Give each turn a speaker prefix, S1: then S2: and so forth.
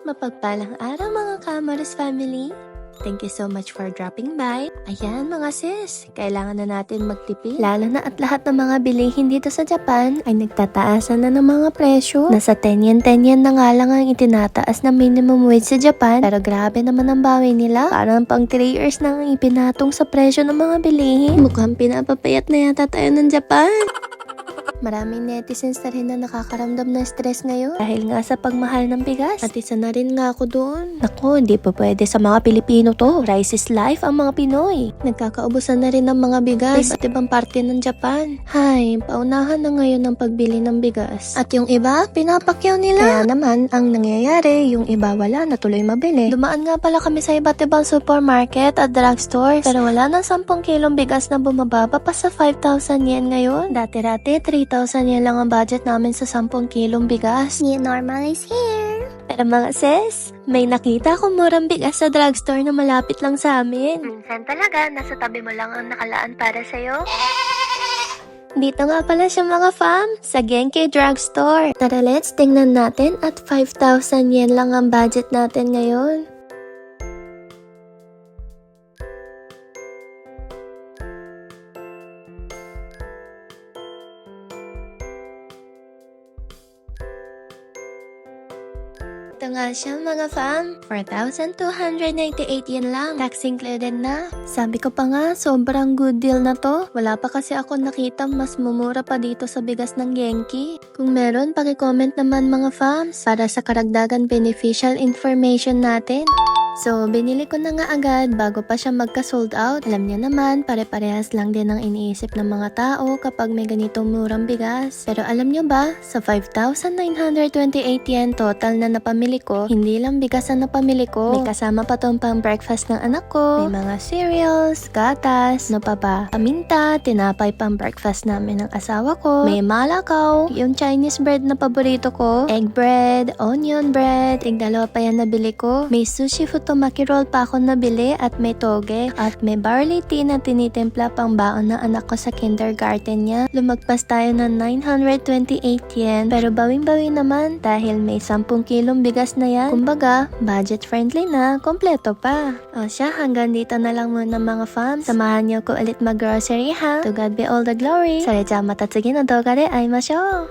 S1: Mapagpalang araw mga Kamaros family! Thank you so much for dropping by. Ayan mga sis, kailangan na natin magtipid. Lalo na at lahat ng mga bilihin dito sa Japan ay nagtataasan na ng mga presyo. Nasa 10 yen 10 yen na nga lang ang itinataas na minimum wage sa Japan. Pero grabe naman ang bawi nila. Parang pang 3 years na ang ipinatong sa presyo ng mga bilihin. Mukhang pinapapayat na yata tayo ng Japan. Maraming netizens na rin na nakakaramdam ng stress ngayon dahil nga sa pagmahal ng bigas. At isa na rin nga ako doon. Nako, hindi pa pwede sa mga Pilipino to. Crisis life ang mga Pinoy. Nagkakaubusan na rin ng mga bigas iba't ibang parte ng Japan. Hay, paunahan na ngayon ang pagbili ng bigas. At yung iba, pinapakyaw nila. Kaya naman, ang nangyayari, yung iba wala na tuloy mabili. Dumaan nga pala kami sa iba't ibang supermarket at drugstores. Pero wala nang 10 kilong bigas na bumababa pa sa 5,000 yen ngayon. Dati-dati, 3,000 yen lang ang budget namin sa 10 kilong bigas.
S2: New normal is here.
S1: Pero mga sis, may nakita akong murang bigas sa drugstore na malapit lang sa amin. Minsan talaga, nasa tabi mo lang ang nakalaan para sa'yo. Dito nga pala siya mga fam, sa Genki Drugstore. Tara let's tingnan natin at 5,000 yen lang ang budget natin ngayon. Ito nga siya mga fam, 4,298 yen lang. Tax included na. Sabi ko pa nga, sobrang good deal na to. Wala pa kasi ako nakita mas mumura pa dito sa bigas ng Genki. Kung meron, paki-comment naman mga fams para sa karagdagan beneficial information natin. So, binili ko na nga agad bago pa siya magka-sold out. Alam niya naman, pare-parehas lang din ang iniisip ng mga tao kapag may ganitong murang bigas. Pero alam niyo ba, sa 5,928 yen total na napamili ko, hindi lang bigas ang napamili ko. May kasama pa tong pang breakfast ng anak ko. May mga cereals, gatas, no pa ba? Paminta, tinapay pang breakfast namin ng asawa ko. May malakaw, yung Chinese bread na paborito ko. Egg bread, onion bread, tig dalawa pa yan nabili ko. May sushi futomaki roll pa ako nabili at may toge. At may barley tea na tinitimpla pang baon ng anak ko sa kindergarten niya. Lumagpas tayo ng 928 yen. Pero bawing-bawi naman dahil may 10 kilong bigas na yan. Kumbaga, budget friendly na, kompleto pa. O siya, hanggang dito na lang muna mga fams. Samahan niyo ko ulit mag-grocery ha. To God be all the glory. それじゃあまた次の動画で会いましょう。